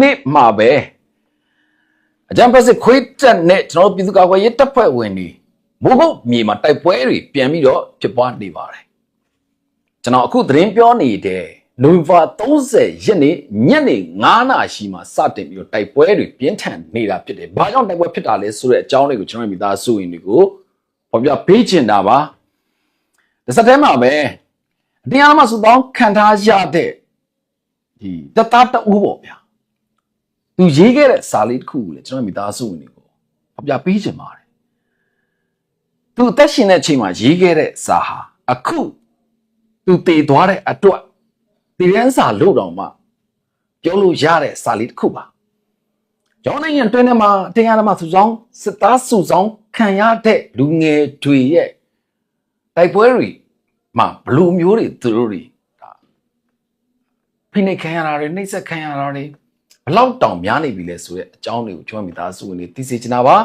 နေ့မှာပဲအကြံဖက်စစ်ခွေးတက်နဲ့ကျွန်တော်တို့ပြည်သူ့ကာကွယ်ရေးတပ်ဖွဲ့ဝင်တွေမိုးကုတ်မြေမှာတိုက်ပွဲတွေပြန်ပြီးတော့ဖြစ်ပွားနေပါတယ်ကျွန်တော်အခုသတင်းပြောနေတဲ့နိုဝင်ဘာ30ရက်နေ့ညနေ9:00နာရီမှာစတင်ပြီးတော့တိုက်ပွဲတွေပြင်းထန်နေတာဖြစ်တယ်။ဘာကြောင့်တိုက်ပွဲဖြစ်တာလဲဆိုတဲ့အကြောင်းလေးကိုကျွန်တော်မိသားစုဝင်တွေကိုဖော်ပြပေးချင်တာပါ။ဒီစက်တဲမှာပဲအတရားမှစုပေါင်းခံထားရတဲ့ဒီတသားတအူးပေါ့ဗျာ။ သူရေးခဲ့တဲ့စာလေးတစ်ခုကိုလည်းကျွန်တော်မိသားစုဝင်တွေကိုဖော်ပြပေးချင်ပါတယ်။သူအသက်ရှင်တဲ့အချိန်မှာရေးခဲ့တဲ့စာဟာအခုသူတည်သွားတဲ့အတွက်တည်ရန်စာလို့တော့မှပြောလို့ရတဲ့စာလေးတစ်ခုပါ။ကျောင်းနိုင်ငံတွင်းထဲမှာတရားဓမ္မစုဆောင်စစ်သားစုဆောင်ခံရတဲ့လူငယ်တွေရဲ့တိုက်ပွဲတွေမှာဘလူမျိုးတွေသူတို့တွေဒါဖိနှိပ်ခံရတာတွေနှိပ်စက်ခံရတာတွေ ဘလောက်တောင်များနေပြီလဲဆိုတဲ့အကြောင်းတွေကိုကျွန်တော်မိသားစုဝင်တွေသိစေချင်တာပါ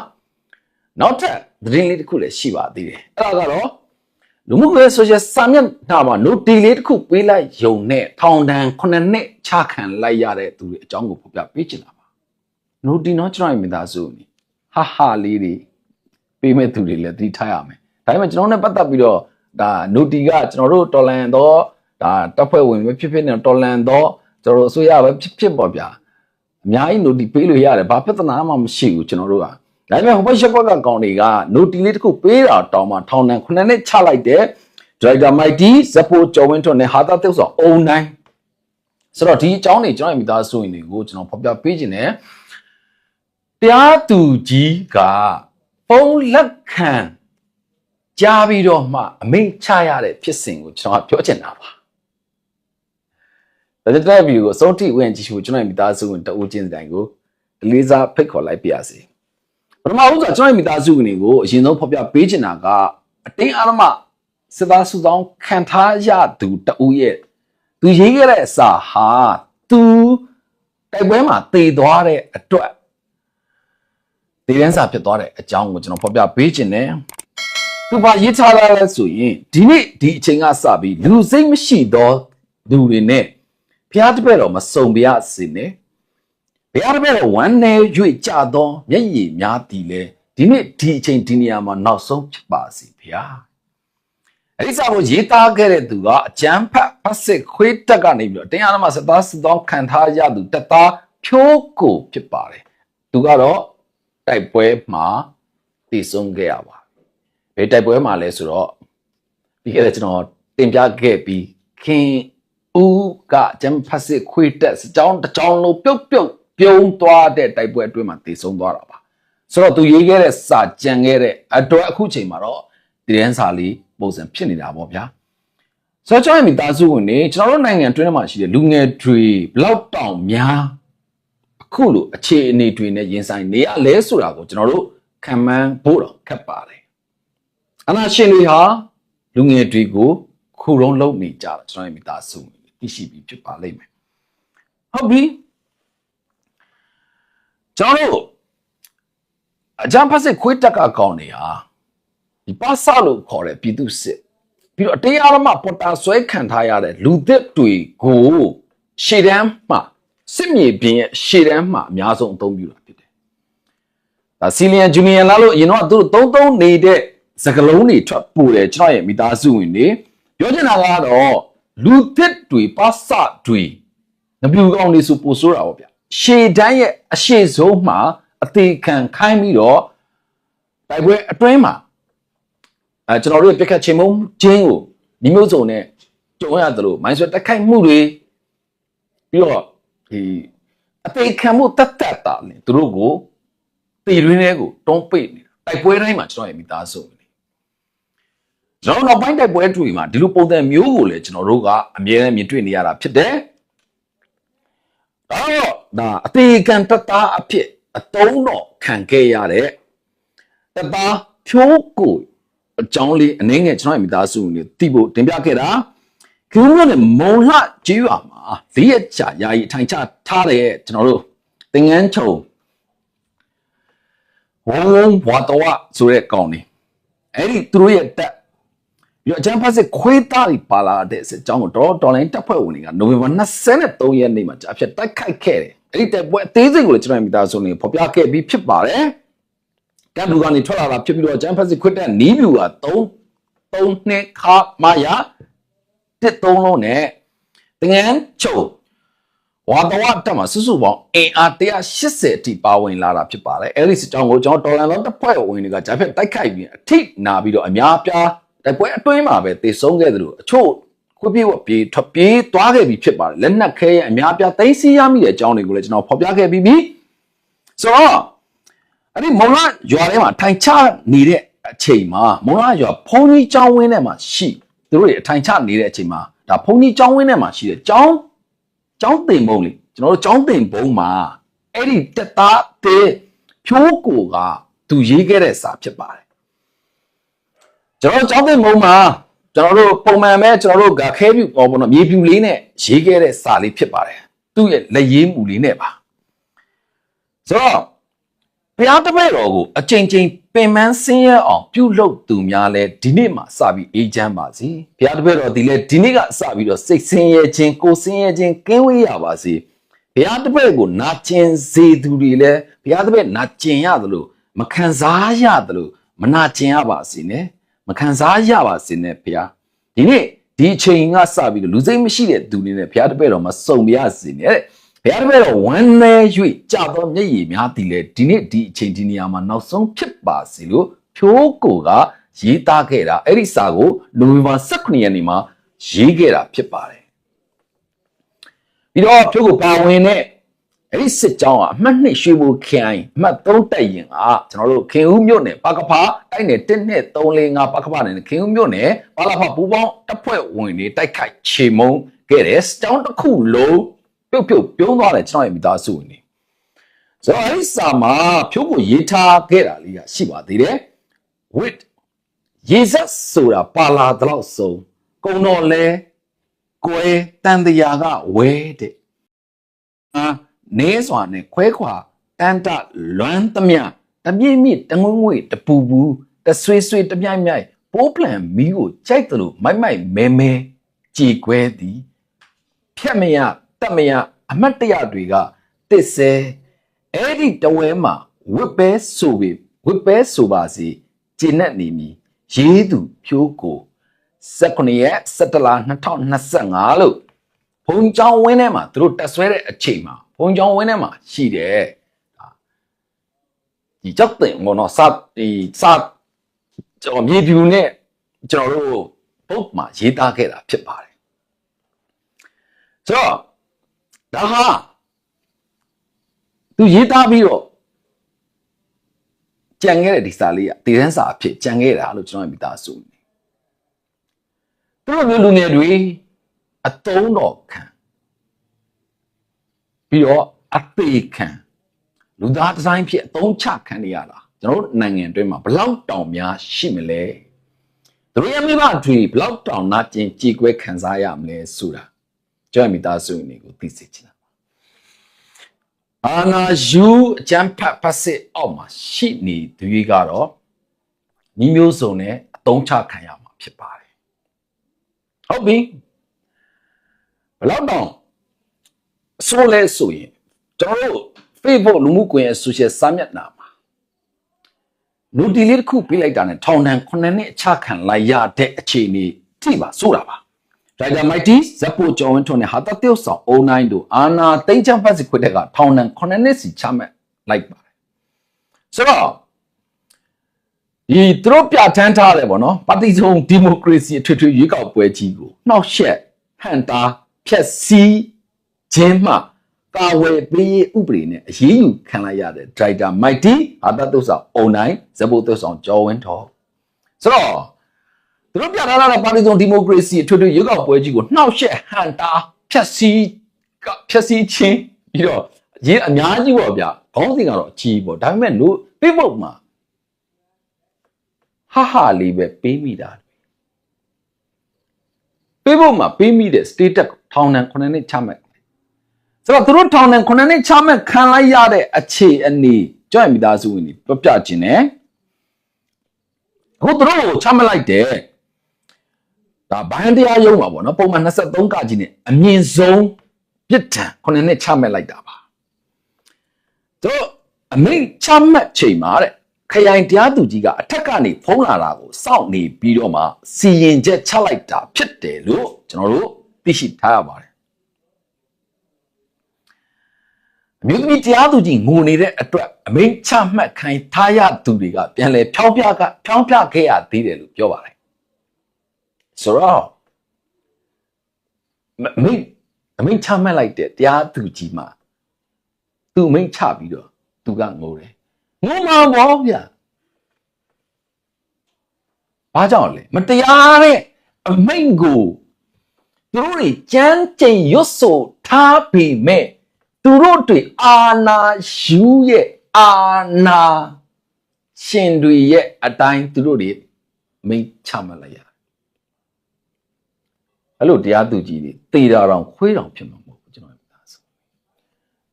။နောက်ထပ်သတင်းလေးတစ်ခုလည်းရှိပါသေးတယ်။အဲ့ဒါကတော့လူမှုကွန်ရက်ဆိုရှယ်စာမျက်နှာမှာ note လေးတစ်ခုပေးလိုက်ယုံနဲ့ထောင်ဒဏ်9နှစ်ချခံလိုက်ရတဲ့သူတွေအကြောင်းကိုဖော်ပြပေးချင်တာပါ။ note နော်ကျွန်တော်ရဲ့မိသားစုနေဟာဟာလေးတွေပေးမဲ့သူတွေလည်းသတိထားရမယ်။ဒါပေမဲ့ကျွန်တော်နဲ့ပတ်သက်ပြီးတော့ဒါ note ကကျွန်တော်တို့တော်လန်တော့ဒါတပ်ဖွဲ့ဝင်ပဲဖြစ်ဖြစ်နေတော်လန်တော့ကျွန်တော်တို့အစိုးရပဲဖြစ်ဖြစ်ပေါ့ဗျာ။ အများကြီး note ပေးလို့ရတယ်ဘာပြဿနာမှမရှိဘူးကျွန်တော်တို့ကဒါပေမဲ့ဟိုဘက်ရှက်ဘက်ကကောင်တွေက note လေးတစ်ခုပေးတာတောင်းမှထောင်ဒဏ်9နှစ်ချလိုက်တဲ့ director mighty ဇပိုကျော်ဝင်းထွန်းနဲ့ဟာတာတုတ်ဆိုအုံနိုင်ဆိုတော့ဒီအကြောင်းတွေကျွန်တော်ရဲ့မိသားစုဝင်တွေကိုကျွန်တော်ဖော်ပြပေးခြင်းနဲ့တရားသူကြီးကဖုံးလက်ခံကြားပြီးတော့မှအမိန့်ချရတဲ့ဖြစ်စဉ်ကိုကျွန်တော်ကပြောချင်တာပါ ဒါကြောင့်ဒီဗီဒီယိုကိုအဆုံးထိဝင်ကြည့်ရှုကျွန်တော်ရဲ့မိသားစုဝင်တဦးချင်းတိုင်းကိုအလေးစားဖိတ်ခေါ်လိုက်ပါရစေပထမဦးစွာကျွန်တော်ရဲ့မိသားစုဝင်တွေကိုအရင်ဆုံးဖော်ပြပေးချင်တာကအတင်းအဓမ္မစစ်သားစုဆောင်ခံထားရသူတဦးရဲ့သူရေးခဲ့တဲ့အစာဟာသူတိုက်ပွဲမှာတည်သွားတဲ့အတွက်တည်ရန်စာဖြစ်သွားတဲ့အကြောင်းကိုကျွန်တော်ဖော်ပြပေးခြင်းနဲ့သူပါရေးထားတာလဲဆိုရင်ဒီနေ့ဒီအချိန်ကစပြီးလူစိတ်မရှိသောလူတွေနဲ့ ဖျားတစ်ပည့်တော်မစုံပြရစေနဲ့ဘုရားတစ်ပည့်တော်ဝမ်းနေ၍ကြသောမျက်ရည်များသည်လေဒီနေ့ဒီအချိန်ဒီနေရာမှာနောက်ဆုံးဖြစ်ပါစေဘုရားအဲ့ဒီစာကိုရေးသားခဲ့တဲ့သူကအကျမ်းဖတ်ဖတ်စစ်ခွေးတက်ကနေပြီးတော့တရားဓမ္မစသားစသောခံထားရသူတက်သားဖြိုးကိုဖြစ်ပါတယ်သူကတော့တိုက်ပွဲမှာတည်ဆုံးခဲ့ရပါဘယ်တိုက်ပွဲမှာလဲဆိုတော့ပြီးခဲ့တဲ့ကျွန်တော်တင်ပြခဲ့ပြီးခင် ဦးကအကျမ်းဖတ်စစ်ခွေးတက်စကြောင်းတစ်ကြောင်းလုံးပြုတ်ပြုတ်ပြုံးသွားတဲ့တိုက်ပွဲအတွင်းမှာတည်ဆုံးသွားတာပါဆိုတော့သူရေးခဲ့တဲ့စာကြံခဲ့တဲ့အတွက်အခုချိန်မှာတော့တည်ရန်စာလေးပုံစံဖြစ်နေတာပေါ့ဗျာဆိုတော့ကျွန်တော်ရဲ့မိသားစုဝင်နေကျွန်တော်တို့နိုင်ငံတွင်းထဲမှာရှိတဲ့လူငယ်တွေဘလောက်တောင်များအခုလိုအခြေအနေတွေနဲ့ရင်ဆိုင်နေရလဲဆိုတာကိုကျွန်တော်တို့ခံမှန်းဖို့တော့ခက်ပါတယ်အနာရှင်တွေဟာလူငယ်တွေကိုခုတုံးလုံနေကြတာကျွန်တော်ရဲ့မိသားစုဝင် သိရှိပြီးဖြစ်ပါလိမ့်မယ်ဟုတ်ပြီကျွန်တော်တို့အကြံဖတ်စစ်ခွေးတက်ကကောင်းနေဟာဒီပါစလို့ခေါ်တဲ့ပြည်သူစစ်ပြီးတော့တရားဓမ္မပေါ်တာဆွဲခံထားရတဲ့လူသစ်တွေကိုရှေ့တန်းမှစစ်မြေပြင်ရဲ့ရှေ့တန်းမှအများဆုံးအသုံးပြုတာဖြစ်တယ်။ဒါစီလီယန်ဂျူနီယန်လာလို့အရင်တော့သူတို့သုံးသုံးနေတဲ့စကလုံးတွေထွက်ပို့တယ်ကျွန်တော်ရဲ့မိသားစုဝင်တွေပြောချင်တာကတော့ လူသစ်တွေပါစတွေငပြူကောင်တွေဆိုပို့ဆိုးတာပေါ့ဗျ။ရှေ့တန်းရဲ့အရှိဆုံးမှအသေးခံခိုင်းပြီးတော့တိုက်ပွဲအတွင်းမှာအဲကျွန်တော်တို့ပြက်ခတ်ချင်းမုံချင်းကိုမိမျိုးစုံနဲ့ကြုံရသလိုမိုင်းဆွဲတက်ခိုက်မှုတွေပြီးတော့ဒီအသေးခံမှုတတ်တတ်တာလေသူတို့ကိုတည်ရင်းတွေကိုတွန်းပိတ်နေတာတိုက်ပွဲတိုင်းမှာကျွန်တော်ရဲ့မိသားစုနေ ကျွန်တော်နောက်ပိုင်းတိုက်ပွဲတွေမှာဒီလိုပုံစံမျိုးကိုလည်းကျွန်တော်တို့ကအမြဲတမ်းမြင်တွေ့နေရတာဖြစ်တယ်တော့ဒါအသေးခံတတ်တာအဖြစ်အတုံးတော့ခံခဲ့ရတဲ့တပါဖြိုးကိုအကြောင်းလေးအနည်းငယ်ကျွန်တော်ရဲ့မိသားစုဝင်တွေသိဖို့တင်ပြခဲ့တာကျုံးလို့နဲ့မုံလှကြေးရွာမှာလေးရချာယာယီထိုင်ချထားတဲ့ကျွန်တော်တို့သင်ငန်းချုံဝုံဝုံဘွာတော်ဆိုတဲ့ကောင်နေအဲ့ဒီသူတို့ရဲ့တက် ပြီးတော့အကျန်းဖတ်စစ်ခွေးသားတွေပါလာတဲ့အကြောင်းကိုတော့တော်လိုင်းတပ်ဖွဲ့ဝင်တွေကနိုဝင်ဘာ23ရက်နေ့မှာကြာဖြတ်တိုက်ခိုက်ခဲ့တယ်အဲ့ဒီတိုက်ပွဲအသေးစိတ်ကိုလည်းကျွန်တော်မိသားစုနေဖော်ပြခဲ့ပြီးဖြစ်ပါတယ်ကတ်လူကနေထွက်လာတာဖြစ်ပြီးတော့ဂျမ်ဖက်စစ်ခွတ်တဲ့နီးဗျူဟာ3 3နှစ်ခါမယာတစ်သုံးလုံးနဲ့တငန်းချုပ်ဝါတော်တက်မှာစုစုပေါင်းအင်အား180အထိပါဝင်လာတာဖြစ်ပါတယ်အဲ့ဒီစစ်ကြောင်းကိုကျွန်တော်တော်လန်လုံးတစ်ဖွဲ့ဝင်တွေကဂျမ်ဖက်တိုက်ခိုက်ပြီးအထိနာပြီးတော့အများပြား တိုက်ပွဲအတွင်းမှာပဲတေဆုံးခဲ့တယ်လို့အချို့ခွပြေးဝပြေးထွက်ပြေးသွားခဲ့ပြီးဖြစ်ပါတယ်လက်နက်ခဲရဲ့အများပြားသိမ်းဆည်းရမိတဲ့အကြောင်းတွေကိုလည်းကျွန်တော်ဖော်ပြခဲ့ပြီးပြီဆိုတော့အဲ့ဒီမုံလာရွာထဲမှာထိုင်ချနေတဲ့အချိန်မှာမုံလာရွာဖုန်ကြီးကျောင်းဝင်းထဲမှာရှိသူတို့တွေအထိုင်ချနေတဲ့အချိန်မှာဒါဖုန်ကြီးကျောင်းဝင်းထဲမှာရှိတဲ့ကျောင်းကျောင်းတင်ဘုံလေကျွန်တော်တို့ကျောင်းတင်ဘုံမှာအဲ့ဒီတက်သားတဲ့ဖြိုးကိုကသူရေးခဲ့တဲ့စာဖြစ်ပါတယ် ကျွန်တော်တို့ကျောင်းတင်ဘုံမှာကျွန်တော်တို့ပုံမှန်ပဲကျွန်တော်တို့ကခဲပြူပေါ်ပေါ်တော့မြေပြူလေးနဲ့ရေးခဲ့တဲ့စာလေးဖြစ်ပါတယ်သူ့ရဲ့လက်ရေးမူလေးနဲ့ပါဆိုတော့ဘုရားတပည့်တော်ကိုအချိန်ချင်းပင်ပန်းဆင်းရဲအောင်ပြုလုပ်သူများလဲဒီနေ့မှစပြီးအေးချမ်းပါစေဘုရားတပည့်တော်ဒီလဲဒီနေ့ကစပြီးတော့စိတ်ဆင်းရဲခြင်းကိုယ်ဆင်းရဲခြင်းကင်းဝေးရပါစေဘုရားတပည့်ကိုနာကျင်စေသူတွေလဲဘုရားတပည့်နာကျင်ရတယ်လို့မခံစားရတယ်လို့မနာကျင်ရပါစေနဲ့ မခံစားရပါစေနဲ့ဘုရားဒီနေ့ဒီအချိန်ကစပြီးတော့လူစိတ်မရှိတဲ့သူတွေနဲ့ဘုရားတပည့်တော်မစုံပြရစေနဲ့တဲ့ဘုရားတပည့်တော်ဝမ်းနည်း၍ကြာသောမျက်ရည်များသည်လေဒီနေ့ဒီအချိန်ဒီနေရာမှာနောက်ဆုံးဖြစ်ပါစေလို့ဖြိုးကိုကရေးသားခဲ့တာအဲ့ဒီစာကိုနိုဝင်ဘာ18ရက်နေ့မှာရေးခဲ့တာဖြစ်ပါတယ်ပြီးတော့ဖြိုးကိုပါဝင်တဲ့ အဲ့ဒီစစ်ကြောင်းကအမှတ်2ရွှေဘိုခိုင်အမှတ်3တိုက်ရင်ကကျွန်တော်တို့ခင်ဦးမြို့နယ်ပကဖာတိုက်နယ်1နဲ့3 4 5ပကဖာနယ်ခင်ဦးမြို့နယ်ပါလာဖာပူပေါင်းတပ်ဖွဲ့ဝင်တွေတိုက်ခိုက်ချေမုံခဲ့တဲ့စစ်ကြောင်းတစ်ခုလုံးပြုတ်ပြုတ်ပြုံးသွားတယ်ကျွန်တော်ရဲ့မိသားစုဝင်တွေဆိုတော့အဲ့ဒီစာမှာဖြိုးကိုရေးထားခဲ့တာလေးကရှိပါသေးတယ် with ရေစက်ဆိုတာပါလာတော့ဆုံးကုံတော်လဲကွယ်တန်တရာကဝဲတဲ့အာ နေစွာနဲ့ခွဲခွာတန်တလွမ်းသမျှတပြည့်မြင့်တငွေ့ငွေ့တပူပူတဆွေဆွေတပြိုင်မြိုင်ပိုးပလန်မီးကိုကြိုက်တယ်လို့မိုက်မိုက်မဲမဲကြည်ခွဲသည်ဖြတ်မရတတ်မရအမတ်တရတွေကတစ်ဆဲအဲ့ဒီတဝဲမှာဝစ်ပဲဆိုပြီဝစ်ပဲဆိုပါစီကျင့်နဲ့နေမီရေးသူဖြိုးကို19ရက်17လ2025လို့ဘုံကြောင်ဝင်းထဲမှာသူတို့တက်ဆွဲတဲ့အချိန်မှာ ဘုံကြောင်ဝင်းထဲမှာရှိတယ်ဒါဒီကြောက်တဲ့ဘောနော်စဒီစကျွန်တော်မြေပြူနဲ့ကျွန်တော်တို့ဘုတ်မှာရေးသားခဲ့တာဖြစ်ပါတယ်ဆိုတော့ဒါဟာသူရေးသားပြီးတော့ကြံခဲ့တဲ့ဒီစာလေးကတည်တန်းစာအဖြစ်ကြံခဲ့တာလို့ကျွန်တော်မိသားစုနေသူတို့မျိုးလူငယ်တွေအတုံးတော်ခံ ပြီးတော့အသေးခံလူသားဒီဇိုင်းဖြစ်အတုံးချခံနေရတာကျွန်တော်တို့နိုင်ငံအတွင်းမှာဘလောက်တောင်များရှိမလဲသူတို့ရဲ့မိဘတွေဘလောက်တောင်နာကျင်ကြည်ကွဲခံစားရမလဲဆိုတာကျွန်တော်မိသားစုနေကိုသိစေချင်တာအာနာယူအချမ်းဖတ်ဖတ်စစ်အောက်မှာရှိနေသူတွေကတော့ညီမျိုးစုံနဲ့အတုံးချခံရမှာဖြစ်ပါတယ်ဟုတ်ပြီဘလောက်တောင် ဆိုလဲဆိုရင်ကျွန်တော်တို့ Facebook လူမှုကွန်ရက် social စာမျက်နှာမှာလူတီလေးတစ်ခုပြလိုက်တာနဲ့ထောင်ဒဏ်9နှစ်အချခံလိုက်ရတဲ့အခြေအနေထိပါဆိုတာပါဒိုင်တာမိုက်တီဇက်ပိုကျော်ဝင်းထွန်းနဲ့ဟာတတိယဆောင်အုံနိုင်တို့အာနာတိန်ချမ်ဖတ်စီခွတ်တဲ့ကထောင်ဒဏ်9နှစ်စီချမှတ်လိုက်ပါတယ်ဆိုတော့ဒီသူတို့ပြဋ္ဌာန်းထားတယ်ဗောနော်ပါတီစုံဒီမိုကရေစီအထွေထွေရွေးကောက်ပွဲကြီးကိုနှောက်ယှက်ဟန်တာဖျက်ဆီး ခြင်းမှကာဝယ်ပေးရေးဥပဒေနဲ့အရေးယူခံလိုက်ရတဲ့ဒရိုက်တာမိုက်တီအာတတုဆောင်အုံနိုင်ဇဘိုတုဆောင်ကျော်ဝင်းထော်ဆိုတော့သူတို့ပြထားတဲ့ပါတီစုံဒီမိုကရေစီအထွေထွေရွေးကောက်ပွဲကြီးကိုနှောက်ယှက်ဟန်တာဖျက်ဆီးကဖျက်ဆီးခြင်းပြီးတော့ရေးအများကြီးပေါ့ဗျာခေါင်းစဉ်ကတော့အကြီးပေါ့ဒါပေမဲ့လို့ပြဖို့မှာဟာဟာလေးပဲပေးမိတာပေးဖို့မှာပေးမိတဲ့ status ထောင်ဒဏ်9နှစ်ချမှတ် ဆိုတော့သူတို့ထောင်ဒဏ်9နှစ်ချမှတ်ခံလိုက်ရတဲ့အခြေအနေကြောင့်မိသားစုဝင်တွေပြပြခြင်းနဲ့အခုသူတို့ကိုချမှတ်လိုက်တဲ့ဒါဘိုင်းတရားရုံးပါဗောနော်ပုံမှန်23ကကြီးနဲ့အမြင့်ဆုံးပြစ်ဒဏ်9နှစ်ချမှတ်လိုက်တာပါသူတို့အမိန့်ချမှတ်ချိန်မှာတဲ့ခရိုင်တရားသူကြီးကအထက်ကနေဖုံးလာတာကိုစောင့်နေပြီးတော့မှစီရင်ချက်ချလိုက်တာဖြစ်တယ်လို့ကျွန်တော်တို့သိရှိထားရပါတယ် အမျိုးသမီးတရားသူကြီးငိုနေတဲ့အတွက်အမိန့်ချမှတ်ခိုင်းထားရသူတွေကပြန်လဲဖြောင်းပြကဖြောင်းပြခဲ့ရသေးတယ်လို့ပြောပါတယ်ဆိုတော့မအမိန့်အမိန့်ချမှတ်လိုက်တဲ့တရားသူကြီးမှာသူအမိန့်ချပြီးတော့သူကငိုတယ်ငိုမှာပေါ့ဗျာဘာကြောင့်လဲမတရားတဲ့အမိန့်ကိုသူတို့တွေကြမ်းကြိမ်ရွတ်ဆိုထားပေမဲ့ သူတို့တွေအာနာယူရဲ့အာနာရှင်တွေရဲ့အတိုင်းသူတို့တွေမိန့်ချမှတ်လိုက်ရတယ်အဲ့လိုတရားသူကြီးတွေတေတာတောင်ခွေးတောင်ဖြစ်မှာမဟုတ်ဘူးကျွန်တော်ပြောတာဆို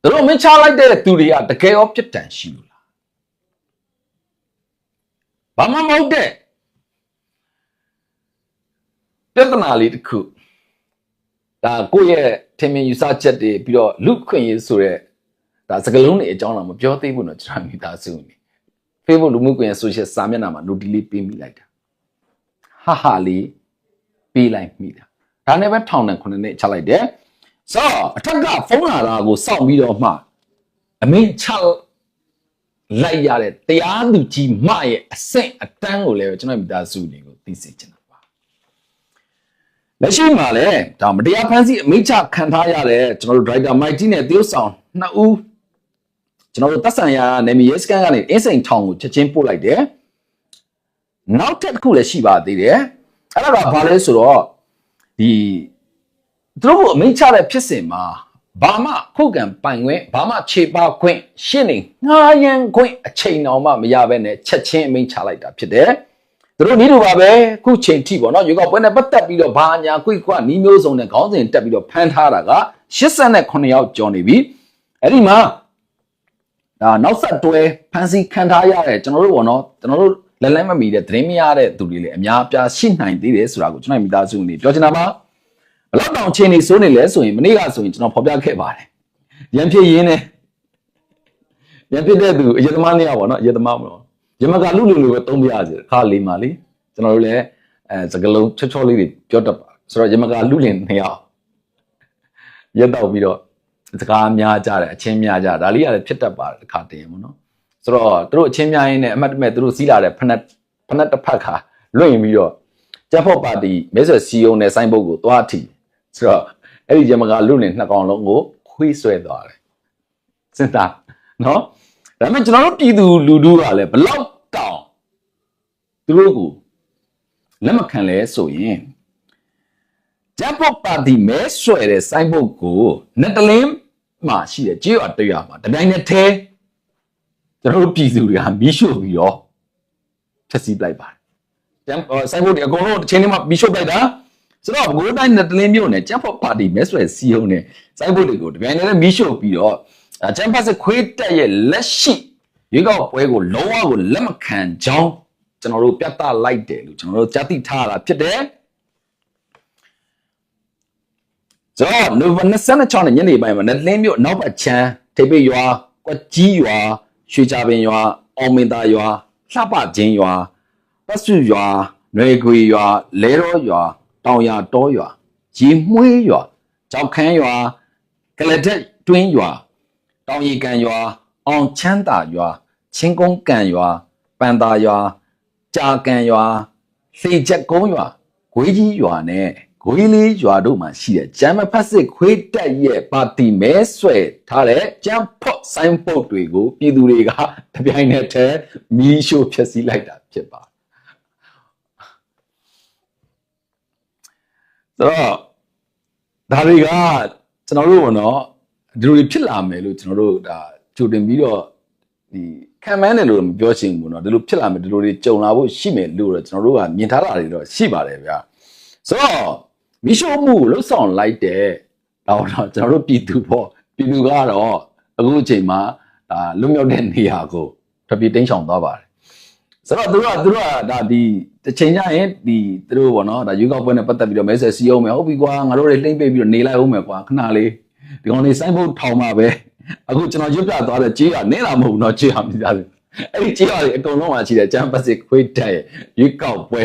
သူတို့မင်းချလိုက်တဲ့သူတွေကတကယ်ရောပြစ်ဒဏ်ရှိလို့လားဘာမှမဟုတ်တဲ့ပြဿနာလေးတစ်ခု ဒါကိုယ့်ရဲ့ထင်မြင်ယူဆချက်တွေပြီးတော့လူခွင့်ရေးဆိုတဲ့ဒါစကလုံးတွေအကြောင်းတော့မပြောသေးဘူးเนาะကျွန်တော်မိသားစုနေ Facebook လူမှုကွန်ရက် social စာမျက်နှာမှာ note လေးပေးမိလိုက်တာဟာဟာလေးပေးလိုက်မိတာဒါနဲ့ပဲထောင်နဲ့ခုနှစ်နှစ်ချလိုက်တယ်ဆိုတော့အထက်ကဖုန်းလာတာကိုစောင့်ပြီးတော့မှအမင်းချလိုက်ရတဲ့တရားသူကြီးမရဲ့အဆင့်အတန်းကိုလည်းကျွန်တော်မိသားစုတွေကိုသိစေချင်တာပါ လက်ရှိမှာလည်းဒါမတရားဖန်ဆီးအမိန့်ချခံထားရတဲ့ကျွန်တော်တို့ driver Mighty နဲ့တရုတ်ဆောင်နှစ်ဦးကျွန်တော်တို့သက်ဆိုင်ရာနေမီရဲစကန်ကနေအင်းစိန်ထောင်ကိုချက်ချင်းပို့လိုက်တယ်နောက်ထပ်တစ်ခုလည်းရှိပါသေးတယ်အဲ့ဒါကဘာလဲဆိုတော့ဒီသူတို့ကအမိန့်ချတဲ့ဖြစ်စဉ်မှာဘာမှခုခံပိုင်ခွင့်ဘာမှခြေပါခွင့်ရှင်းနေငှားရန်ခွင့်အချိန်တော်မှမရဘဲနဲ့ချက်ချင်းအမိန့်ချလိုက်တာဖြစ်တယ် သူတို့နီးလိုပါပဲခုချိန်ထိပေါ့နော်ရေကောက်ပွဲနဲ့ပတ်သက်ပြီးတော့ဘာညာခွိခွနီးမျိုးစုံနဲ့ခေါင်းစဉ်တက်ပြီးတော့ဖမ်းထားတာက89ယောက်ကျော်နေပြီအဲ့ဒီမှာဒါနောက်ဆက်တွဲဖန်စီခံထားရတဲ့ကျွန်တော်တို့ပေါ့နော်ကျွန်တော်တို့လက်လက်မမီတဲ့သတင်းမရတဲ့သူတွေလည်းအများအပြားရှိနိုင်သေးတယ်ဆိုတာကိုကျွန်တော်မိသားစုအနေနဲ့ပြောချင်တာပါဘလောက်တောင်ချင်းနေစိုးနေလဲဆိုရင်မနေ့ကဆိုရင်ကျွန်တော်ဖော်ပြခဲ့ပါတယ်ရန်ဖြစ်ရင်းနဲ့ရန်ဖြစ်တဲ့သူအယက်သမားနေရပါတော့အယက်သမားမလို့ ရမကလူလူလူပဲသုံးပြရစီခါလေးမှလေကျွန်တော်တို့လည်းအဲစကလုံးချောချောလေးတွေပြောတတ်ပါဆိုတော့ရမကလူလင်နေရရက်တော့ပြီးတော့စကားများကြတယ်အချင်းများကြဒါလေးကလည်းဖြစ်တတ်ပါတယ်တစ်ခါတည်းပေါ့နော်ဆိုတော့သူတို့အချင်းများရင်းနဲ့အမှတ်တမဲ့သူတို့စီးလာတဲ့ဖနက်ဖနက်တစ်ဖက်ခါလွင့်ပြီးတော့ကျက်ဖို့ပါတီမဲဆွယ်စီယုံနဲ့ဆိုင်းဘုတ်ကိုသွားထီဆိုတော့အဲ့ဒီဂျမကလူနဲ့နှစ်ကောင်လုံးကိုခွေးဆွဲသွားတယ်စဉ်းစားနော်ဒါပေမဲ့ကျွန်တော်တို့ပြည်သူလူထုကလည်းဘလောက်တောင် သူတို့ကိုလက်မခံလဲဆိုရင်ဂျပ်ဖို့ပါတီမဲဆွဲတဲ့ဆိုင်းဘုတ်ကိုနှစ်တလင်းမှာရှိတဲ့ကြေးရွာတရွာမှာတတိုင်းနဲ့ထဲကျွန်တော်တို့ပြည်သူတွေကမီးရှို့ပြီးတော့ဖျက်ဆီးပလိုက်ပါတယ်။ကျန်ဆိုင်ဘုတ်ဒီအကုန်လုံးတစ်ချိန်ထဲမှာမီးရှို့ပလိုက်တာဆိုတော့ဘကိုးတိုင်းနဲ့တလင်းမျိုးနဲ့ကျန်းဖော့ပါတီမဲဆွဲစီယုံနဲ့ဆိုင်ဘုတ်တွေကိုတပြိုင်တည်းမီးရှို့ပြီးတော့ကျန်းဖတ်စခွေးတက်ရဲ့လက်ရှိရွေးကောက်ပွဲကိုလုံးဝကိုလက်မခံကြောင်း ကျွန်တော်တို့ပြသလိုက်တယ်လို့ကျွန်တော်တို့ကြားသိထားတာဖြစ်တယ်။ဆိုတော့နိုဝင်ဘာ26ရက်ညနေပိုင်းမှာနလင်းမြို့နောက်ဘက်ချမ်းထိပ်ပိတ်ရွာကွက်ကြီးရွာရွှေချပင်ရွာအောင်မင်သာရွာလှပချင်းရွာပတ်စုရွာနွေခွေရွာလဲတော်ရွာတောင်ရတောရွာရေမွှေးရွာကြောက်ခန်းရွာကလဒက်တွင်းရွာတောင်ရီကန်ရွာအောင်ချမ်းသာရွာချင်းကုန်းကန်ရွာပန်သာရွာ ကြာကန်ရွာလှေချက်ကုန်းရွာဂွေးကြီးရွာနဲ့ဂွေးလေးရွာတို့မှာရှိတဲ့ဂျမ်မဖတ်စစ်ခွေးတက်ရဲ့ပါတီမဲဆွဲထားတဲ့ဂျမ်ဖော့ဆိုင်ပုတ်တွေကိုပြည်သူတွေကတပြိုင်နက်တည်းမီးရှို့ဖျက်ဆီးလိုက်တာဖြစ်ပါတယ်ဆိုတော့ဒါတွေကကျွန်တော်တို့ဘောနော်ဒီလိုတွေဖြစ်လာမယ်လို့ကျွန်တော်တို့ဒါကြိုတင်ပြီးတော့ဒီ ခံမှန်းတယ်လို့မပြောချင်ဘူးเนาะဒီလိုဖြစ်လာမယ်ဒီလိုတွေကြုံလာဖို့ရှိမယ်လို့တော့ကျွန်တော်တို့ကမြင်ထားတာတွေတော့ရှိပါတယ်ဗျာဆိုတော့မီရှိုးမှုလှုပ်ဆောင်လိုက်တဲ့တော့တော့ကျွန်တော်တို့ပြည်သူပေါ့ပြည်သူကတော့အခုအချိန်မှာဒါလွတ်မြောက်တဲ့နေရာကိုတပြေးတင်းချောင်သွားပါတယ်ဆိုတော့သူတို့ကသူတို့ကဒါဒီတစ်ချိန်ကျရင်ဒီသူတို့ပေါ့နော်ဒါယူကောက်ပွဲနဲ့ပတ်သက်ပြီးတော့မဲဆယ်စီအောင်မယ်ဟုတ်ပြီကွာငါတို့တွေလှိမ့်ပိတ်ပြီးတော့နေလိုက်အောင်မယ်ကွာခဏလေးဒီကောင်လေးစိုင်းဖို့ထောင်မှာပဲ အခုကျွန်တော်ရွတ်ပြသွားတဲ့ကြေးရနင်းလာမဟုတ်ဘူးเนาะကြေးရမိသားစုအဲ့ဒီကြေးရတွေအကုန်လုံးမှာရှိတယ်ကျမ်းပတ်စစ်ခွေးတက်ရဲ့ရွေးကောက်ပွဲ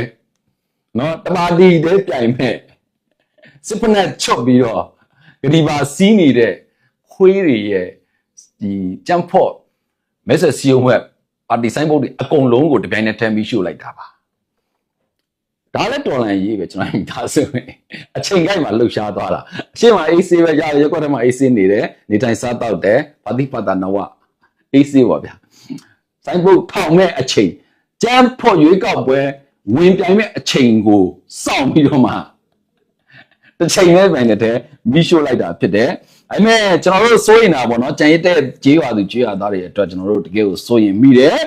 เนาะတမာတီတဲပြိုင်မဲ့စစ်ဖက်နဲ့ချွတ်ပြီးတော့ဂဒီပါစီးနေတဲ့ခွေးတွေရဲ့ဒီကျမ်းဖို့မဲဆက်စီယုံဝက်ပါတီဆိုင်ဘုတ်တွေအကုန်လုံးကိုတပြိုင်နက်တည်းပြီးရှို့လိုက်တာပါ ဒါလည်းတော်လန်ရေးပဲကျွန်တော်မိသားစုပဲအချိန်ကိုက်မှာလှုပ်ရှားသွားတာအရှင်းမှာ AC ပဲရရက်ကွက်ထဲမှာ AC နေတယ်နေတိုင်းစားတော့တယ်ပါတိပါတာနဝ AC ပါဗျာဆိုင်ဘုတ်ထောင်မဲ့အချိန်ကျမ်းဖို့ရွေးကောက်ပွဲဝင်ပြိုင်မဲ့အချိန်ကိုစောင့်ပြီးတော့မှတစ်ချိန်နဲ့ပိုင်တဲ့မီးရှို့လိုက်တာဖြစ်တယ်အဲ့မဲ့ကျွန်တော်တို့စိုးရင်တာပေါ့နော်ကြံရတဲ့ကြေးရွာသူကြေးရွာသားတွေအတွက်ကျွန်တော်တို့တကယ်ကိုစိုးရင်မိတယ်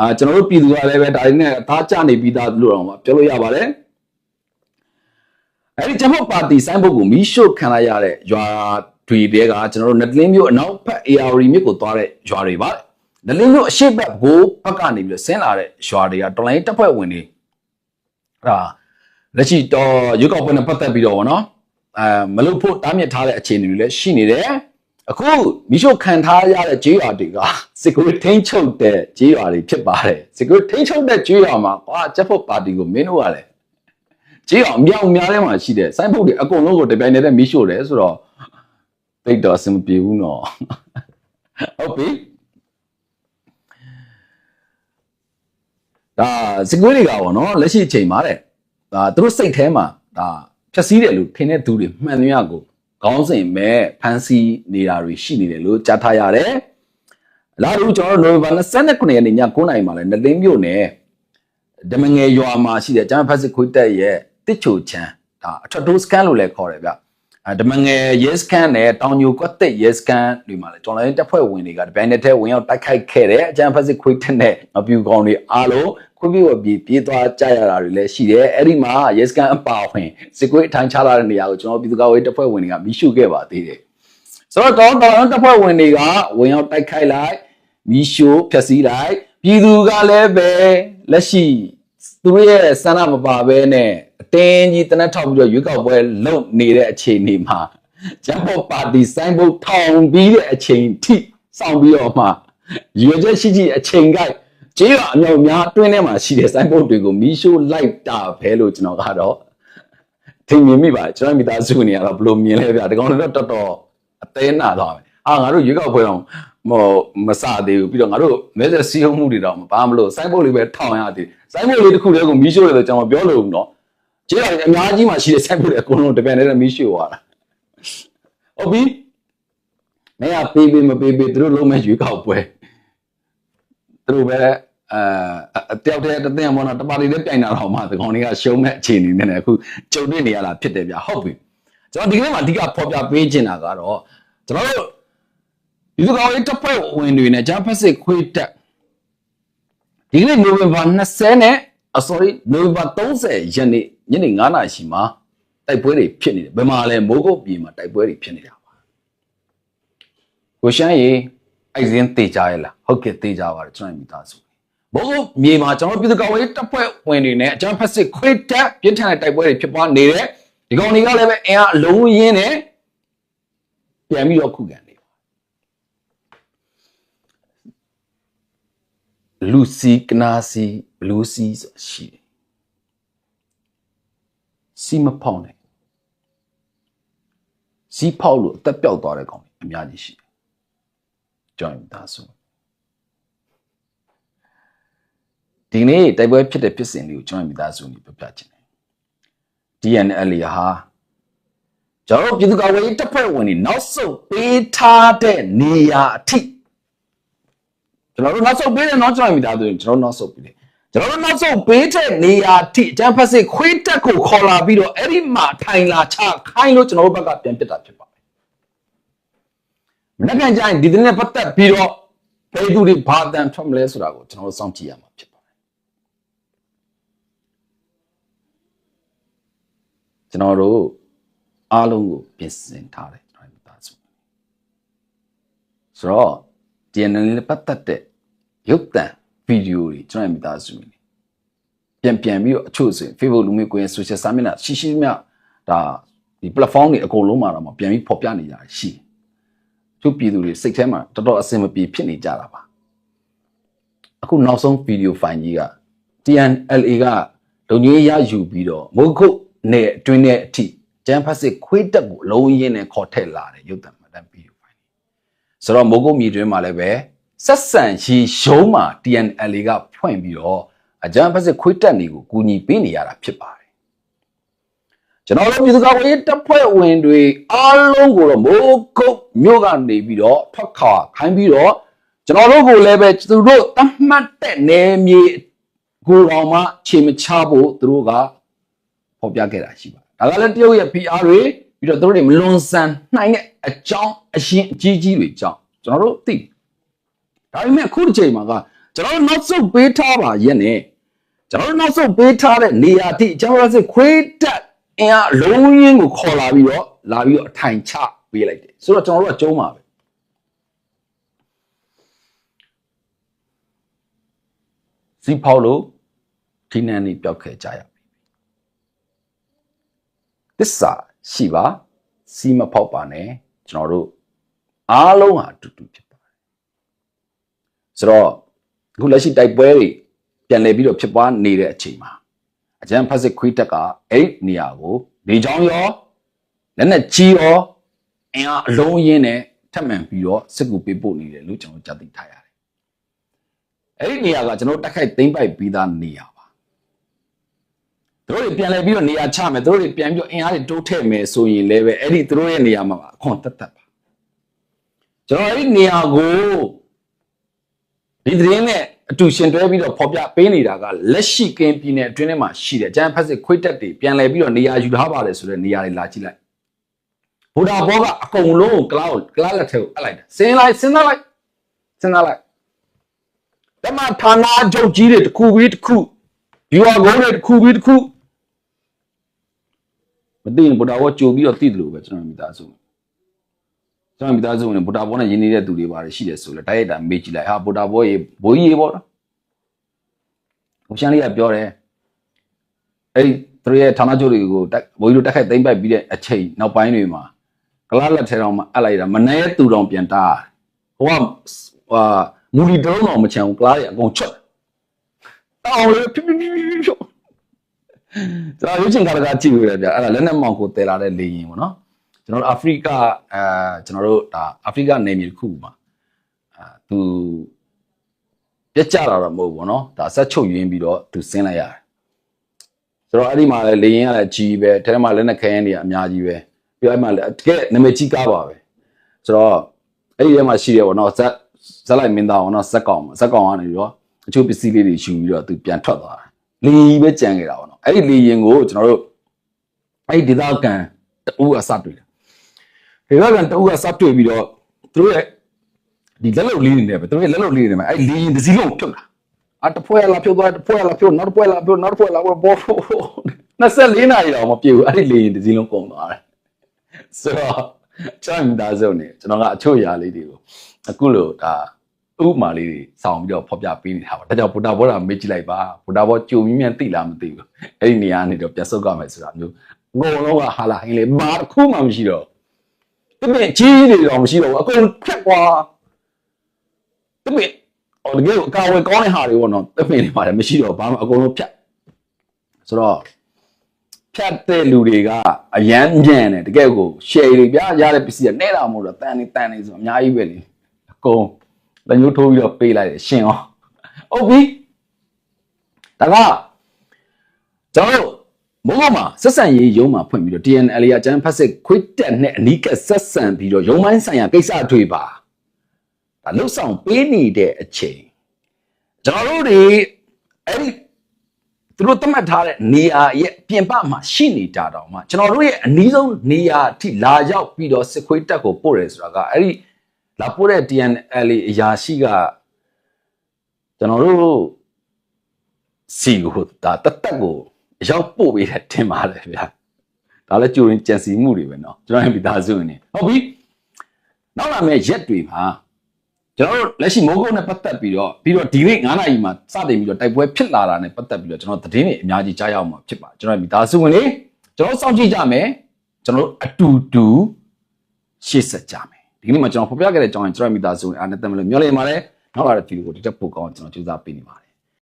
အာကျွန်တော်တို့ပြည်သူကလည်းပဲဒါတွေနဲ့အသားကျနေပြီးသားလို့တော့ပြောလို့ရပါတယ်အဲ့ဒီဂျမတ်ပါတီစိုင်းဘုတ်ကိုမီးရှို့ခံလိုက်ရတဲ့ရွာတွေတဲကကျွန်တော်တို့နတလင်းမျိုးအနောက်ဖက် AR မြစ်ကိုသွားတဲ့ရွာတွေပါနတလင်းမျိုးအရှိတ်ဘက်ဘိုးဘက်ကနေပြီးဆင်းလာတဲ့ရွာတွေကတော်လိုင်းတပ်ဖွဲ့ဝင်တွေအဲ့ဒါလက်ရှိတော့ရွေးကောက်ပွဲနဲ့ပတ်သက်ပြီးတော့ဗောနော်အဲမလုပ်ဖို့တားမြစ်ထားတဲ့အခြေအနေတွေလည်းရှိနေတယ် အခုမိရှုခံထားရတဲ့ဂျေးရွာတွေကစစ်ကူထိန်းချုပ်တဲ့ဂျေးရွာတွေဖြစ်ပါတယ်စစ်ကူထိန်းချုပ်တဲ့ဂျေးရွာမှာကွာချက်ဖို့ပါတီကိုမင်းတို့ရတယ်ဂျေးရွာမြောင်များထဲမှာရှိတဲ့စိုင်းဖုတ်တွေအကုန်လုံးကိုတပြိုင်တည်းမိရှုတယ်ဆိုတော့တိတ်တော့အဆင်မပြေဘူးနော်ဟုတ်ပြီဒါစစ်ကူတွေကပေါ့နော်လက်ရှိအချိန်မှာတဲ့ဒါသူတို့စိတ်ထဲမှာဒါဖြက်စီးတယ်လို့ထင်တဲ့သူတွေမှန်သမျှကို ခေါင်းစဉ်မဲ့ဖန်စီနေတာတွေရှိနေတယ်လို့ကြားထားရတယ်။လာတို့ကျွန်တော်တို့နိုဝင်ဘာ29ရက်နေ့ည9:00နာရီမှာလဲနသိန်းမြို့နယ်ဓမငယ်ရွာမှာရှိတဲ့ကျမ်းဖတ်စစ်ခွေးတက်ရဲ့တစ်ချိုချမ်းဒါအထက်တိုးစကန်လို့လည်းခေါ်တယ်ဗျ။အဲဓမငယ်ရဲစကန်နဲ့တောင်ညိုကွက်တက်ရဲစကန်တွေမှာလဲကျွန်တော်လည်းတပ်ဖွဲ့ဝင်တွေကဒီပိုင်းနဲ့ထဲဝင်ရောက်တိုက်ခိုက်ခဲ့တယ်အကျမ်းဖတ်စစ်ခွေးတက်နဲ့မပြူကောင်းတွေအားလုံး ခွင့်ပြုဝပြေးပြေးသွားကြရတာတွေလည်းရှိတယ်အဲ့ဒီမှာရဲစကန်အပါဝင်စစ်ကွေးအထိုင်ချလာတဲ့နေရာကိုကျွန်တော်ပြည်သူ့ကာကွယ်တပ်ဖွဲ့ဝင်တွေကမိရှုခဲ့ပါသေးတယ်ဆိုတော့တောင်းတောင်းတပ်ဖွဲ့ဝင်တွေကဝင်ရောက်တိုက်ခိုက်လိုက်မိရှုဖျက်ဆီးလိုက်ပြည်သူကလည်းပဲလက်ရှိသူတို့ရဲ့ဆန္ဒမပါဘဲနဲ့အတင်းကြီးတနက်ထောက်ပြီးတော့ရွေးကောက်ပွဲလုပ်နေတဲ့အခြေအနေမှာဂျမ်ဘော့ပါတီစိုင်းဘုတ်ထောင်ပြီးတဲ့အချိန်ထိစောင့်ပြီးတော့မှရွေချက်ရှိရှိအချိန်ကိုက် ကျေးရွာအမြောက်များအတွင်းထဲမှာရှိတဲ့စိုင်းဘုတ်တွေကိုမီးရှို့လိုက်တာပဲလို့ကျွန်တော်ကတော့ထင်မြင်မိပါတယ်ကျွန်တော်မိသားစုနေရတော့ဘယ်လိုမြင်လဲဗျာဒီကောင်တွေတော့တော်တော်အသေးနာသွားမယ်အာငါတို့ရွေးကောက်ပွဲတော့မမစသေးဘူးပြီးတော့ငါတို့မဲဆက်စီးအောင်မှုတွေတော့ဘာမလို့စိုင်းဘုတ်လေးပဲထောင်ရသေးစိုင်းဘုတ်လေးတစ်ခုတည်းကိုမီးရှို့တယ်လို့ကျွန်တော်ပြောလို့ဘူးနော်ကျေးရွာအများကြီးမှာရှိတဲ့စိုင်းဘုတ်တွေအကုန်လုံးတပည့်နဲ့မီးရှို့သွားတာဟုတ်ပြီမင်းကပေးပေးမပေးပေးသူတို့လုံးမဲ့ရွေးကောက်ပွဲ သူတို့ပဲအဲတယောက်တည်းတသိန်းမောနော်တပါတီလည်းပြိုင်တာတော့မှဒီကောင်တွေကရှုံးမဲ့အခြေအနေနဲ့အခုကြုံတွေ့နေရတာဖြစ်တယ်ဗျဟုတ်ပြီကျွန်တော်ဒီကနေ့မှာအဓိကဖော်ပြပေးချင်တာကတော့ကျွန်တော်တို့ဒီကောင်လေးတစ်ဖွဲ့ဝင်တွေနဲ့ဂျပစစ်ခွေးတက်ဒီကနေ့နိုဝင်ဘာ20နဲ့ sorry နိုဝင်ဘာ30ရက်နေ့ညနေ9:00နာရီရှိမှာတိုက်ပွဲတွေဖြစ်နေတယ်ဘယ်မှာလဲမိုးကုတ်ပြည်မှာတိုက်ပွဲတွေဖြစ်နေတာပါကိုရှမ်းရေ အဲ့စင်းတေကြရလားဟုတ်ကဲ့တေကြပါတယ်ကျွန်တော်မိသားစုဘိုးမြေမှာကျွန်တော်ပြည်သူ့ကာကွယ်ရေးတပ်ဖွဲ့ဝင်တွေနဲ့အကြမ်းဖက်စစ်ခွေးတက်ပြင်းထန်တဲ့တိုက်ပွဲတွေဖြစ်ပွားနေတယ်ဒီကောင်တွေကလည်းပဲအင်အားအလုံးရင်းနဲ့ပြန်ပြီးတော့ခုခံနေလူစီကနာစီဘလူးစီဆိုရှိတယ်စီမဖောင်းနဲ့စီဖောက်လို့အသက်ပြောက်သွားတဲ့ကောင်တွေအများကြီးရှိ တယ်ကြောင်းသားဆိုဒီနေ့တိုက်ပွဲဖြစ်တဲ့ဖြစ်စဉ်လေးကိုကျွန်တော်မိသားစုနေပြပြချင်တယ် DNL ဟာကျွန်တော်ပြည်သူ့ကာကွယ်ရေးတပ်ဖွဲ့ဝင်တွေနောက်ဆုတ်ပေးထားတဲ့နေရာအထိကျွန်တော်တို့နောက်ဆုတ်ပေးတယ်နော်ကျွန်တော်မိသားစုကျွန်တော်နောက်ဆုတ်ပေးတယ်ကျွန်တော်တို့နောက်ဆုံးပေးတဲ့နေရာထိအကျန်းဖက်စစ်ခွေးတက်ကိုခေါ်လာပြီးတော့အဲ့ဒီမှာထိုင်လာချခိုင်းလို့ကျွန်တော်တို့ဘက်ကပြန်ပစ်တာဖြစ်ပါတယ်။ မနေ့ကကြရင်ဒီနေ့ပတ်သက်ပြီးတော့ဘယ်သူတွေဘာတန်ထွက်မလဲဆိုတာကိုကျွန်တော်တို့စောင့်ကြည့်ရမှာဖြစ်ပါတယ်။ကျွန်တော်တို့အားလုံးကိုပြင်ဆင်ထားတယ်ကျွန်တော်တို့သားစု။ဆိုတော့ DNA နဲ့ပတ်သက်တဲ့ရုပ်သံဗီဒီယိုတွေကျွန်တော်မိသားစုနေပြန်ပြန်ပြီးတော့အချို့ဆိုရင် Facebook လူမျိုးကွန်ရက် social စာမျက်နှာရှိရှိမြဒါဒီ platform တွေအကုန်လုံးမှာတော့ပြန်ပြီးဖော်ပြနေကြရှိ သူပြည်သူတွေစိတ်ထဲမှာတော်တော်အဆင်မပြေဖြစ်နေကြတာပါအခုနောက်ဆုံးဗီဒီယိုဖိုင်ကြီးက TNLA ကလုံကြီးရယူပြီးတော့မုတ်ခုတ်နဲ့အတွင်းနဲ့အထိကျန်းဖတ်စစ်ခွေးတက်ကိုအလုံးရင်းနဲ့ခေါ်ထည့်လာတယ်ရုပ်သံမှတ်တမ်းဗီဒီယိုဖိုင်ဆိုတော့မုတ်ခုတ်မြေတွင်းမှာလည်းပဲဆက်ဆံရှိရုံးမှာ TNLA ကဖွင့်ပြီးတော့အကြမ်းဖက်စစ်ခွေးတက်နေကိုကူညီပေးနေရတာဖြစ်ပါတယ် ကျွန်တော်တို့ပြည်သူ့ကာကွယ်ရေးတပ်ဖွဲ့ဝင်တွေအားလုံးကိုတော့မိုးကုတ်မြို့ကနေပြီးတော့ထွက်ခွာခိုင်းပြီးတော့ကျွန်တော်တို့ကိုလည်းပဲသူတို့တတ်မှတ်တဲ့နယ်မြေကိုတော်မှခြေမချဖို့သူတို့ကဖော်ပြခဲ့တာရှိပါတယ်ဒါကလည်းတရုတ်ရဲ့ PR တွေပြီးတော့သူတို့တွေမလွန်ဆန်နိုင်တဲ့အကြောင်းအရှင်အကြီးကြီးတွေကြောင့်ကျွန်တော်တို့သိဒါပေမဲ့အခုဒီချိန်မှာကကျွန်တော်တို့နောက်ဆုတ်ပေးထားပါရဲ့နဲ့ကျွန်တော်တို့နောက်ဆုတ်ပေးထားတဲ့နေရာတိကျွန်တော်တို့ခွေးတက် အင်အားအလုံးရင်းကိုခေါ်လာပြီးတော့လာပြီးတော့အထိုင်ချပေးလိုက်တယ်ဆိုတော့ကျွန်တော်တို့ကကျုံးပါပဲစီဖောက်လို့ဒီနန်းနေပြောက်ခဲ့ကြရပြီတစ္ဆာရှိပါစီမဖောက်ပါနဲ့ကျွန်တော်တို့အားလုံးဟာအတူတူဖြစ်ပါတယ်ဆိုတော့အခုလက်ရှိတိုက်ပွဲတွေပြန်လည်ပြီးတော့ဖြစ်ပွားနေတဲ့အချိန်မှာ အကြံဖက်စစ်ခွေးတက်ကအဲ့ဒီနေရာကိုနေချောင်းရောလက်နဲ့ကြီးရောအင်အားအလုံးရင်းနဲ့ထပ်မံပြီးတော့စစ်ကူပေးပို့နေတယ်လို့ကျွန်တော်ကြားသိထားရတယ်အဲ့ဒီနေရာကကျွန်တော်တက်ခိုက်သိမ့်ပိုက်ပြီးသားနေရာပါသူတို့တွေပြန်လည်ပြီးတော့နေရာချမယ်သူတို့တွေပြန်ပြီးတော့အင်အားတွေတိုးထည့်မယ်ဆိုရင်လည်းပဲအဲ့ဒီသူတို့ရဲ့နေရာမှာအခွန်တက်တက်ပါကျွန်တော်အဲ့ဒီနေရာကိုဒီသတင်းနဲ့ အတူရှင်တွဲပြီးတော့ဖော်ပြပေးနေတာကလက်ရှိကင်းပြည်နယ်အတွင်းထဲမှာရှိတယ်။ကျန်ဖက်စစ်ခွေးတက်တွေပြန်လဲပြီးတော့နေရာယူထားပါတယ်ဆိုတဲ့နေရာတွေလာကြည့်လိုက်။ဗုဒ္ဓဘောကအကုန်လုံးကိုကလောက်ကလောက်လက်ထဲကိုအပ်လိုက်တာ။စင်းလိုက်စဉ်းစားလိုက်စဉ်းစားလိုက်။ဓမ္မဌာနချုပ်ကြီးတွေတစ်ခုပြီးတစ်ခုဒီဝါကုန်းတွေတစ်ခုပြီးတစ်ခုမသိရင်ဗုဒ္ဓဘောကြိုပြီးတော့တည်တယ်လို့ပဲကျွန်တော်မိသားစု။ ကျွန်တော်မိသားစုနဲ့ဗုဒ္ဓဘောနဲ့ယဉ်နေတဲ့သူတွေပါတယ်ရှိတယ်ဆိုလဲတိုက်ရိုက်တာမေးကြည့်လိုက်ဟာဗုဒ္ဓဘောရေဘိုးကြီးရေပေါ့နော်ဟိုရှမ်းလေးကပြောတယ်အဲ့ဒီသူတို့ရဲ့ဌာနချုပ်တွေကိုတက်ဘိုးကြီးတို့တက်ခိုက်သိမ့်ပိုက်ပြီးတဲ့အချိန်နောက်ပိုင်းတွေမှာကလားလက်ထဲတော်မှာအပ်လိုက်တာမနှဲသူတော်ပြန်တာဟိုကဟာမူလီတုံးတော်မချန်ဘူးကလားတွေအကုန်ချွတ်တောင်းလေဖြူဖြူဖြူဖြူဖြူကျွန်တော်ရုပ်ရှင်ကားတကားကြည့်လို့ရတယ်ဗျအဲ့ဒါလက်နဲ့မောင်ကိုတည်လာတဲ့လေရင်ပေါ့နော် ကျွန်တော်တို့အာဖရိကအဲကျွန်တော်တို့ဒါအာဖရိကနေမြေတစ်ခုမှာအာသူပြက်ကြတာတော့မဟုတ်ဘူးเนาะဒါဆက်ချုပ်ရင်းပြီးတော့သူဆင်းလိုက်ရတယ်ဆိုတော့အဲ့ဒီမှာလည်းလေရင်ကလည်းကြီးပဲထဲမှာလည်းနဲ့ခဲရင်တွေအများကြီးပဲပြီးတော့အဲ့မှာလည်းတကယ်နာမည်ကြီးကားပါပဲဆိုတော့အဲ့ဒီထဲမှာရှိတယ်ပေါ့เนาะဇက်ဇက်လိုက်မင်းသားပေါ့เนาะဇက်ကောင်ဇက်ကောင်ကနေပြီးတော့အချို့ပစ္စည်းလေးတွေယူပြီးတော့သူပြန်ထွက်သွားတယ်လေရင်ပဲကြံခဲ့တာပေါ့เนาะအဲ့ဒီလေရင်ကိုကျွန်တော်တို့အဲ့ဒီဒေသခံတူအစတွေ့တယ် ဒေသခံတူကစတွေ့ပြီးတော့သူတို့ရဲ့ဒီလက်လုံလေးနေတယ်ပဲသူတို့ရဲ့လက်လုံလေးနေတယ်ပဲအဲ့လေရင်တစ်စီးလုံးပြုတ်လာအတဖွဲလာပြုတ်သွားတဖွဲလာပြုတ်နောက်တဖွဲလာပြုတ်နောက်တဖွဲလာဘောဘော24နာရီတော့မပြေဘူးအဲ့ဒီလေရင်တစ်စီးလုံးကုန်သွားတယ်ဆိုတော့ကျွန်တော်မိသားစုနေကျွန်တော်ကအချို့ຢာလေးတွေကိုအခုလို့ဒါဥပမာလေးတွေစောင်းပြီးတော့ဖော်ပြပေးနေတာပါဒါကြောင့်ဗုဒ္ဓဘောဓမေ့ကြည့်လိုက်ပါဗုဒ္ဓဘောကြုံမြင်မြန်သိလားမသိဘူးအဲ့ဒီနေရာကနေတော့ပြန်ဆုတ်ကြမယ်ဆိုတာမျိုးအကုန်လုံးကဟာလာဟင်းလေဘာတစ်ခုမှမရှိတော့ တပည့်ကြီးတွေတော့မရှိတော့ဘူးအကုန်ဖြတ်သွားတပည့်ဟိုတကယ်အကာဝယ်ကောင်းတဲ့ဟာတွေပေါ့နော်တပည့်တွေပါတယ်မရှိတော့ဘာမှအကုန်လုံးဖြတ်ဆိုတော့ဖြတ်တဲ့လူတွေကအရန်ညံ့တယ်တကယ်ကို share တွေပြရတဲ့ပစ္စည်းကနဲ့တာမဟုတ်တော့တန်နေတန်နေဆိုအများကြီးပဲလေအကုန်လက်ညှိုးထိုးပြီးတော့ပေးလိုက်တယ်ရှင်အောင်ဟုတ်ပြီဒါကကျွန်တော် တို့မုံမှာဆက်ဆံရေးရုံးမှာဖွင့်ပြီးတော့ TNL ရကျန်းဖက်စစ်ခွေးတက်နဲ့အနီးကပ်ဆက်ဆံပြီးတော့ရုံးပိုင်းဆိုင်ရာကိစ္စတွေပါဒါလှုပ်ဆောင်ပေးနေတဲ့အချိန်ကျွန်တော်တို့တွေအဲ့ဒီသူတို့သတ်မှတ်ထားတဲ့နေရာရဲ့ပြင်ပမှာရှိနေကြတော့မှကျွန်တော်တို့ရဲ့အနည်းဆုံးနေရာအထိလာရောက်ပြီးတော့စစ်ခွေးတက်ကိုပို့တယ်ဆိုတာကအဲ့ဒီလာပို့တဲ့ TNL အရာရှိကကျွန်တော်တို့စီကိုဒါတက်တက်ကို ရောက်ပို့ပေးတယ်ထင်ပါတယ်ဗျာဒါလည်းကြိုရင်ကြံစီမှုတွေပဲเนาะကျွန်တော်ရဲ့မိသားစုနေဟုတ်ပြီနောက်လာမယ့်ရက်တွေမှာကျွန်တော်တို့လက်ရှိမိုးကုတ်နဲ့ပတ်သက်ပြီးတော့ပြီးတော့ဒီနေ့9နာရီမှာစတင်ပြီးတော့တိုက်ပွဲဖြစ်လာတာနဲ့ပတ်သက်ပြီးတော့ကျွန်တော်သတင်းတွေအများကြီးကြားရအောင်မှာဖြစ်ပါကျွန်တော်ရဲ့မိသားစုဝင်တွေကျွန်တော်စောင့်ကြည့်ကြမယ်ကျွန်တော်တို့အတူတူရှေ့ဆက်ကြမယ် ဒီနေ့မှာကျွန်တော်ဖော်ပြခဲ့တဲ့အကြောင်းရင်ကျွန်တော်မိသားစုနဲ့အားနဲ့တက်မလို့မျှော်လင့်ပါတယ်နောက်လာတဲ့ဗီဒီယိုကိုဒီတက်ပို့ကောင်းကျွန်တော်ကြိုးစားပေးနေပါတယ်